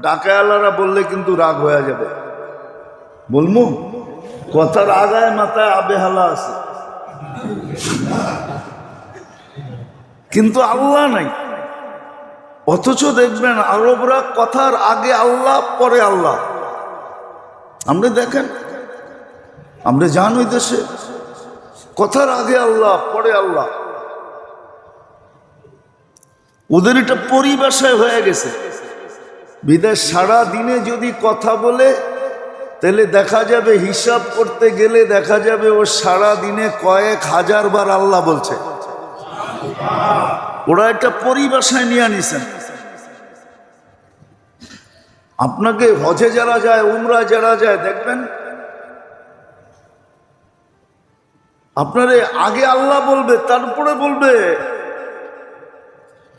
ডাকায়ালারা বললে কিন্তু রাগ হয়ে যাবে। বলমু কথার আগায় মাথায় আবেহালা আছে। কিন্তু আল্লাহ নাই। অথচ দেখবেন আরবরা কথার আগে আল্লাহ, পরে আল্লাহ। আমরা দেখেন আমরা যান ওই দেশে। কথার আগে আল্লাহ, পরে আল্লাহ। ওদের এটা পরিভাষায় হয়ে গেছে। বিদায় সারা দিনে যদি কথা বলে, তাহলে দেখা যাবে হিসাব করতে গেলে দেখা যাবে ও সারা দিনে কয়েক হাজার বার আল্লাহ বলছে। ওরা একটা পরিভাষায় নিয়ে নিছেন আপনাকে হজে যারা যায়, উমরা যারা যায়, দেখবেন? আপনারে আগে আল্লাহ বলবে, তারপরে বলবে,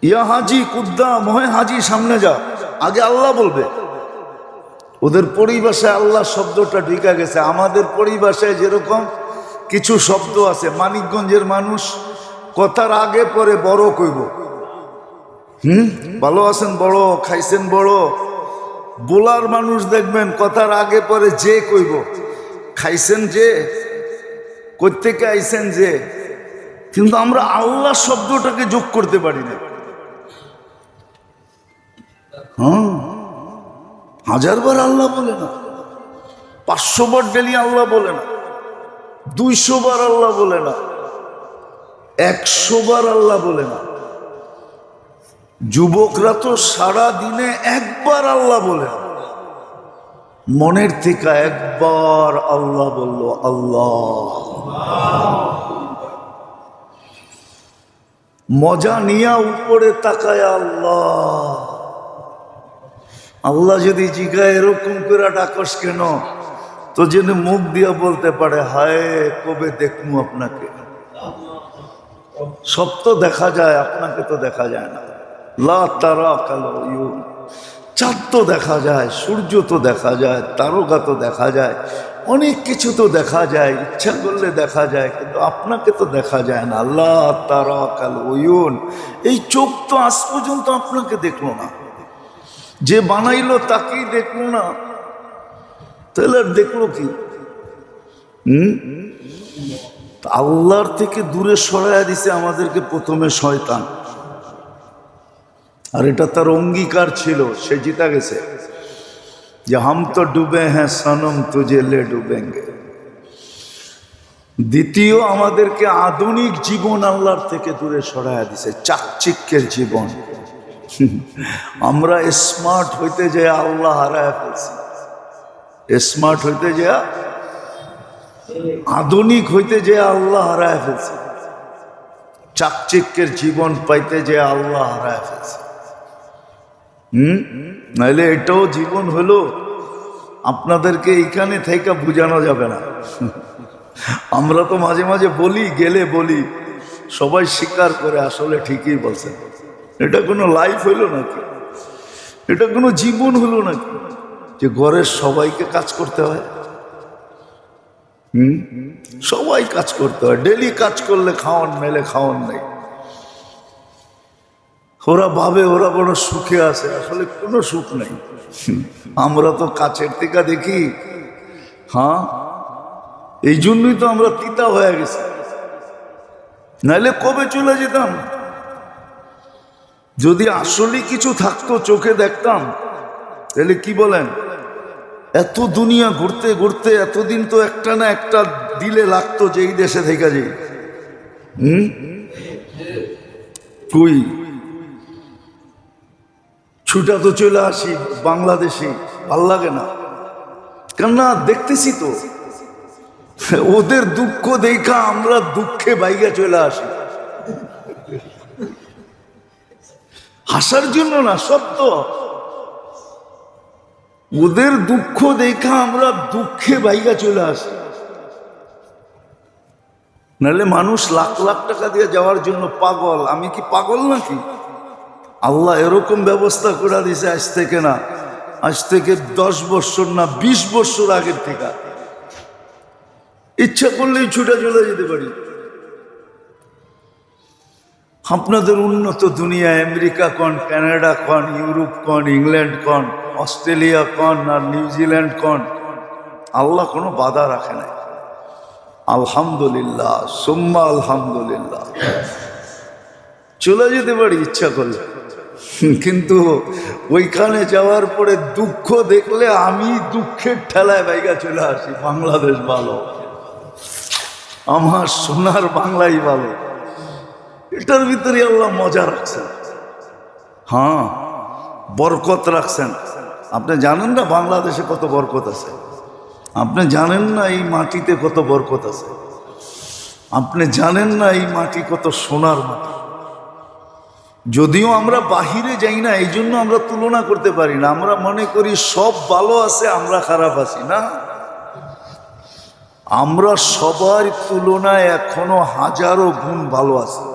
ইয়া হাজি কুদ্দাম হয় হাজি, সামনে যা। আগে আল্লাহ বলবে। ওদের পরিভাষায় আল্লাহ শব্দটা ঢুকা গেছে। আমাদের পরিভাষায় যেরকম কিছু শব্দ আছে, মানিকগঞ্জের মানুষ কথার আগে পরে বড় কইব। হুম? ভালো আছেন বড়, খাইছেন বড়। বোলার মানুষ দেখবেন কথার আগে পরে যে কইব। খাইছেন যে কোথেকে আইছেন যে। কিন্তু আমরা আল্লাহ শব্দটাকে যোগ করতে পারি না। হ্যাঁ? হাজারবার আল্লাহ বলে না। পাঁচশো বার ডেলি আল্লাহ বলে না। দুইশো বার আল্লাহ বলে না। একশো বার আল্লাহ বলে না। যুবকরা তো সারা দিনে একবার আল্লাহ বলে। মনের থেকে একবার আল্লাহ বলল, আল্লাহ। মজা নিয়া উপরে তাকায় আল্লাহ। আল্লাহ যদি জিগায় এরকম করে ডাকস কেন? তো যেন মুখ দিয়া বলতে পারে, হায়, কবে দেখমু আপনাকে? সব তো দেখা যায়, আপনাকে তো দেখা যায় না। লা তারা কালো ইউ চাঁদ তো দেখা যায়, সূর্য তো দেখা যায়, তারকা তো দেখা যায়, অনেক কিছু তো দেখা যায়, ইচ্ছা করলে দেখা যায়, কিন্তু আপনাকে তো দেখা যায় না। আল্লাহ তারা কালো ইউন এই চোখ তো আজ পর্যন্ত আপনাকে দেখল না। যে বানাইলো তাকেই দেখল না। তাহলে আর দেখল কি? আল্লাহর থেকে দূরে সরাইয়া দিছে আমাদেরকে প্রথমে শয়তান। আর এটা তার অঙ্গীকার ছিল, সে জিতা গেছে। যে হাম তো ডুবে হ্যাঁ সনম তুঝে লে ডুবেঙ্গে। দ্বিতীয়, আমাদেরকে আধুনিক জীবন আল্লাহর থেকে দূরে সরাইয়া দিছে, চাকচিক্যের জীবন। আমরা স্মার্ট হইতে যে আল্লাহ হারায় ফেলছি। স্মার্ট হইতে যে আধুনিক হইতে যে আল্লাহ হারায় ফেলছে। চাকচিক্যের জীবন পাইতে যে আল্লাহ হারায় ফেলছে। হুম? নাহলে এটাও জীবন হলো, আপনাদেরকে এইখানে থেকে বোঝানো যাবে না। আমরা তো মাঝে মাঝে বলি, গেলে বলি, সবাই স্বীকার করে আসলে ঠিকই বলছেন। এটা কোনো লাইফ হইল নাকি? এটা কোনো জীবন হলো নাকি? যে ঘরের সবাইকে কাজ করতে হয়। হুম? সবাই কাজ করতে হয়। ডেলি কাজ করলে খাওয়ান, মেলে খাওয়ান নেই। ওরা ভাবে, ওরা বড় সুখে আছে। আসলে কোনো সুখ নেই। আমরা তো কাছের থেকে দেখি। হ্যাঁ? এই জন্যই তো আমরা তিতা হয়ে গেছি। নাইলে কবে চলে যেতাম? যদি আসলে কিছু থাকতো, চোখে দেখতাম, তাহলে কি বলেন? এত দুনিয়া ঘুরতে ঘুরতে এতদিন তো একটা না একটা দিলে লাগতো যে এই দেশে থেকে যে। হুম? কুই? ছুটা তো চলে আসি বাংলাদেশে, ভালো লাগে না। কেননা, দেখতেছি তো। ওদের দুঃখ দেখা আমরা দুঃখে বাইকে চলে আসি। হাসার জন্য না সত্য ওদের দুঃখ দেখা আমরা দুঃখে বাইকা চলে আসি। নাহলে মানুষ লাখ লাখ টাকা দিয়ে যাওয়ার জন্য পাগল। আমি কি পাগল নাকি? আল্লাহ এরকম ব্যবস্থা করে দিছে আজ থেকে না, আজ থেকে দশ বছর না, বিশ বছর আগের থেকে। ইচ্ছা করলেই ছুটে চলে যেতে পারি। আপনাদের উন্নত দুনিয়া, আমেরিকা কন, কানাডা কন, ইউরোপ কন, ইংল্যান্ড কন, অস্ট্রেলিয়া কন, আর নিউজিল্যান্ড কন, আল্লাহ কোনো বাধা রাখে নাই। আলহামদুলিল্লাহ, সুম্মা আলহামদুলিল্লাহ। চলে যেতে পারি ইচ্ছা করলে। কিন্তু ওইখানে যাওয়ার পরে দুঃখ দেখলে আমি দুঃখের ঠেলায় বাইকা চলে আসি, বাংলাদেশ ভালো। আমার সোনার বাংলাই ভালো। এটার ভিতরে আল্লাহ মজা রাখছেন। হ্যাঁ বরকত রাখছেন। আপনি জানেন না বাংলাদেশে কত বরকত আছে? আপনি জানেন না এই মাটিতে কত বরকত আছে? আপনি জানেন না এই মাটি কত সোনার মাটি? যদিও আমরা বাহিরে যাই না, এই জন্য আমরা তুলনা করতে পারি না। আমরা মনে করি সব ভালো আছে, আমরা খারাপ আছি, না? আমরা সবার তুলনায় এখনও হাজারো গুণ ভালো আছি।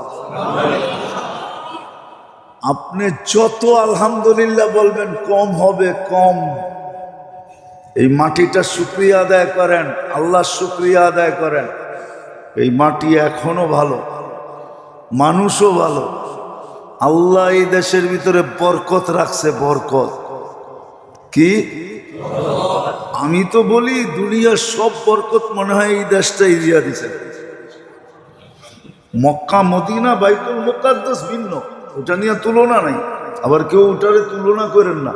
আপনি যত আলহামদুলিল্লাহ বলবেন, কম হবে, কম। এই মাটিটা শুক্রিয়া আদায় করেন, আল্লাহ শুক্রিয়া আদায় করেন। এই মাটি এখনও ভালো, মানুষও ভালো। আল্লাহ এই দেশের ভিতরে বরকত রাখছে, বরকত। কি? আমি তো বলি, দুনিয়ার সব বরকত মনে হয় এই দেশটাই দিয়া দিছে। মক্কা, মদিনা, বাইতুল মোকাদ্দাস ভিন্ন। ওটা নিয়ে তুলনা নাই। আবার কেউ ওটারে তুলনা করেন না।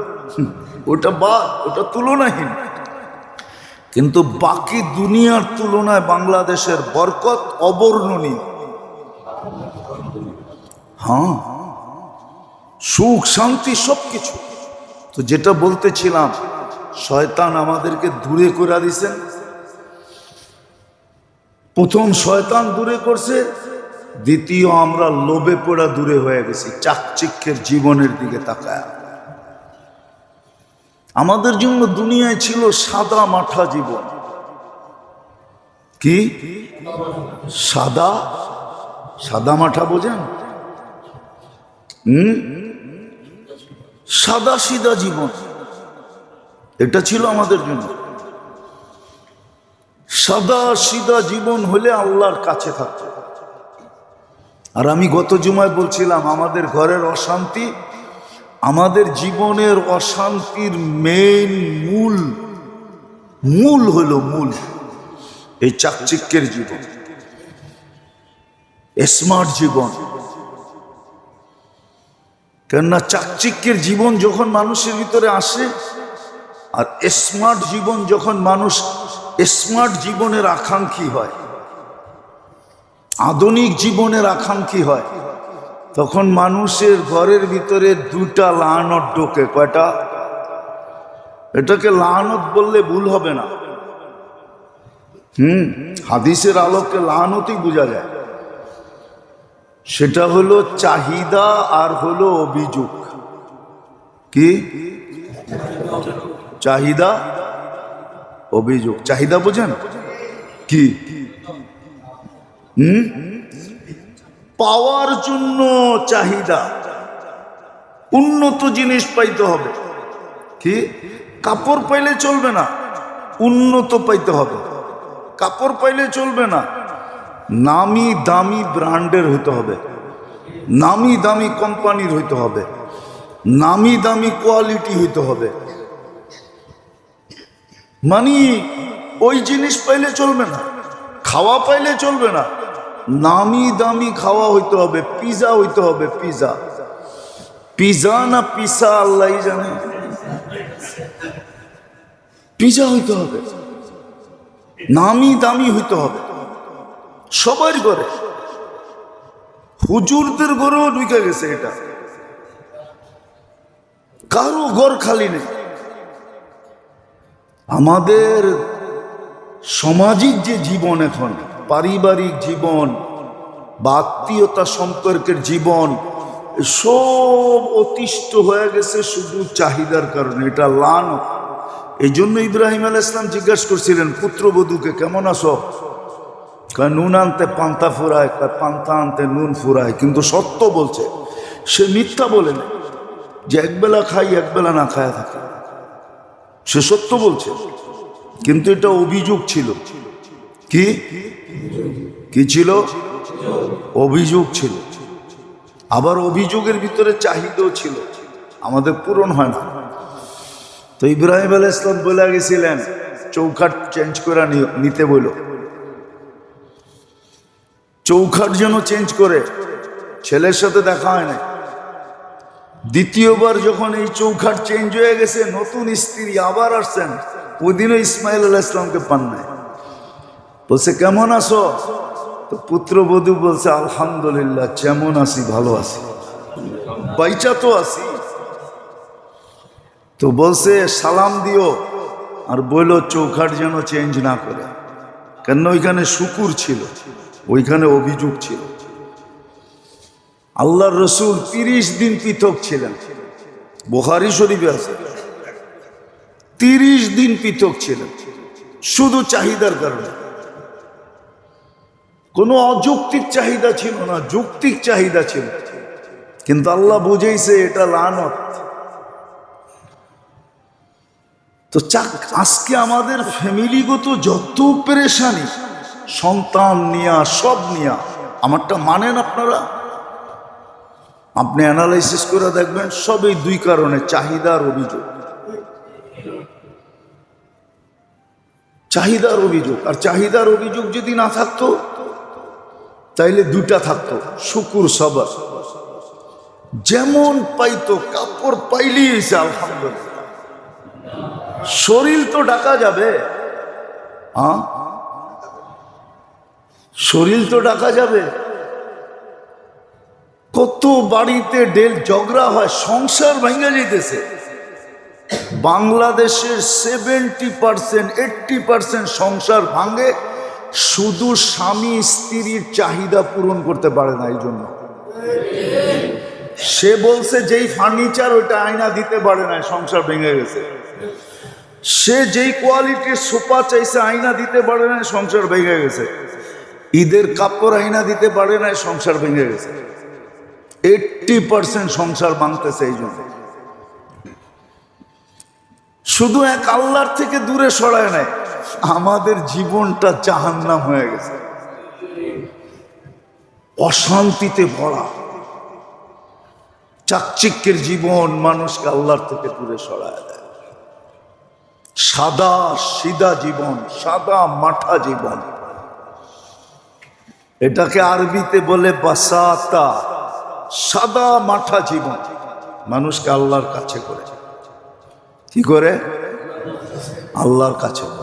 ওটা বা, ওটা তুলনাহীন। কিন্তু বাকি দুনিয়ার তুলনায় বাংলাদেশের বরকত অবর্ণনীয়। হ্যাঁ সুখ, শান্তি সব কিছু তো যেটা বলতেছিলাম, শয়তান আমাদেরকে দূরে করে দিছেন প্রথম শয়তান দূরে করছে দ্বিতীয় আমরা লোভে পড়া দূরে হয়ে গেছি, চাকচিক্যের জীবনের দিকে তাকায়। আমাদের জন্য দুনিয়ায় ছিল সাদা মাঠা জীবন। কি? সাদা? সাদা মাঠা বোঝেন? সাদা সিদা জীবন। এটা ছিল আমাদের জন্য। সাদা সিদা জীবন হলে আল্লাহর কাছে থাকতো। আর আমি গত জুমায় বলছিলাম, আমাদের ঘরের অশান্তি, আমাদের জীবনের অশান্তির মেন মূল মূল হলো মূল, এই চাকচিক্যের জীবন স্মার্ট জীবন। কেননা চাকচিক্যের জীবন যখন মানুষের ভিতরে আসে, আর স্মার্ট জীবন যখন মানুষ স্মার্ট জীবনের আকাঙ্ক্ষী হয় আধুনিক জীবনের আকাঙ্ক্ষী হয়? তখন মানুষের ঘরের ভিতরে দুটা লানত ঢোকে, কয়টা? এটাকে লানত বললে ভুল হবে না। হুম, হাদিসের আলোকে লানতই বোঝা যায়। সেটা হলো চাহিদা আর হলো অভিযোগ। কি? চাহিদা, অভিযোগ। চাহিদা বোঝেন? কি? হুম? পাওয়ার জন্য চাহিদা। উন্নত জিনিস পাইতে হবে। কি? কাপড় পাইলে চলবে না, উন্নত পাইতে হবে। কাপড় পাইলে চলবে না, নামি দামি ব্র্যান্ডের হইতে হবে। নামি দামি কোম্পানির হইতে হবে। নামি দামি কোয়ালিটি হইতে হবে। মানে ওই জিনিস পাইলে চলবে না, খাওয়া পাইলে চলবে না নামি দামি খাওয়া হইতে হবে, পিজা হইতে হবে, পিজা। পিজা না পিসা, আল্লাহ জানে। পিজা হইতে হবে। নামি দামি হইতে হবে। সবার ঘরে। হুজুরদের ঘরেও ঢুকে গেছে এটা। কারও ঘর খালি নেই। আমাদের সামাজিক যে জীবন এখন পারিবারিক জীবন বা আত্মীয়তা সম্পর্কের জীবন, সব অতিষ্ঠ হয়ে গেছে শুধু চাহিদার কারণে, এটা লান এই জন্য ইব্রাহিম আল ইসলাম জিজ্ঞাসা করছিলেন, পুত্রবধূকে কেমন আছো? কয়, নুন আনতে পান্তা ফুরায়। কয়, পান্তা আনতে নুন ফুরায়। কিন্তু সত্য বলছে, সে মিথ্যা বলে না যে একবেলা খাই একবেলা না খায়া থাকে। সে সত্য বলছে, কিন্তু এটা অভিযোগ ছিল। কি? কি ছিল? অভিযোগ ছিল। আবার অভিযোগের ভিতরে চাহিদাও ছিল। আমাদের পূরণ হয় না। তো ইব্রাহিম আল ইসলাম বলে গেছিলেন, চৌখাট চেঞ্জ করে নিতে বলল চৌখাট যেন চেঞ্জ করে, ছেলের সাথে দেখা হয় না দ্বিতীয়বার যখন এই চৌখাট চেঞ্জ হয়ে গেছে, নতুন স্ত্রী আবার আসছেন। ওদিনও ইসমাইল আল্লাহ ইসলামকে পান নাই। বলছে, কেমন আছো? তো পুত্রবধূ বলছে, আলহামদুলিল্লাহ, যেমন আছি, ভালো আছি। বাইচা তো আছি। তো বলছে, সালাম দিও। আর বলল, চৌখাট যেন চেঞ্জ না করে। কেন ওইখানে শুকুর ছিল, ওইখানে অভিযোগ ছিল। আল্লাহর রসুল তিরিশ দিন পৃথক ছিলেন। বোহারি শরীফে আছে। তিরিশ দিন পৃথক ছিলেন। শুধু চাহিদার কারণে। কোনো অযৌক্তিক চাহিদা ছিল না, যৌক্তিক চাহিদা ছিল। কিন্তু আল্লাহ বুঝেইছে এটা লানত। তো চাক, আজকে আমাদের ফ্যামিলিগত যত পেরেশানি, সন্তান নিয়া, সব নিয়া, আমারটা মানেন আপনারা? আপনি অ্যানালাইসিস করে দেখবেন, সব এই দুই কারণে চাহিদার অভিযোগ। চাহিদার অভিযোগ, আর চাহিদার অভিযোগ যদি না থাকতো তাইলে দুটা থাকতো, শুকুর সবার। যেমন পাইতো, কাপড় পাইলি আলহামদুলিল্লাহ। শরীর তো ডাকা যাবে। শরীর তো ডাকা যাবে। কত বাড়িতে ডেল ঝগড়া হয়, সংসার ভেঙে যেতেছে বাংলাদেশের সেভেন্টি পার্সেন্ট এইটটি পার্সেন্ট সংসার ভাঙে। শুধু স্বামী স্ত্রীর চাহিদা পূরণ করতে পারে না এই জন্য সে বলছে, যেই ফার্নিচার ওইটা আয়না দিতে পারে না, সংসার ভেঙে গেছে। সে যেই কোয়ালিটির সোফা চাইছে, আয়না দিতে পারে না, সংসার ভেঙে গেছে। ঈদের কাপড় আয়না দিতে পারে না, সংসার ভেঙে গেছে। এইটটি পার্সেন্ট সংসার ভাঙতেছে এই জন্য শুধু এক আল্লাহর থেকে দূরে সরায় নেয় আমাদের জীবনটা জাহান্নাম হয়ে গেছে। অশান্তিতে ভরা। চাকচিক্যের জীবন মানুষকে আল্লাহর থেকে দূরে সরায় দেয়। সাদা সিদা জীবন, সাদা, মাঠা জীবন। এটাকে আরবিতে বলে বাসাতা, সাদা, মাঠা জীবন। মানুষকে আল্লাহর কাছে করে। কি করে? আল্লাহর কাছে।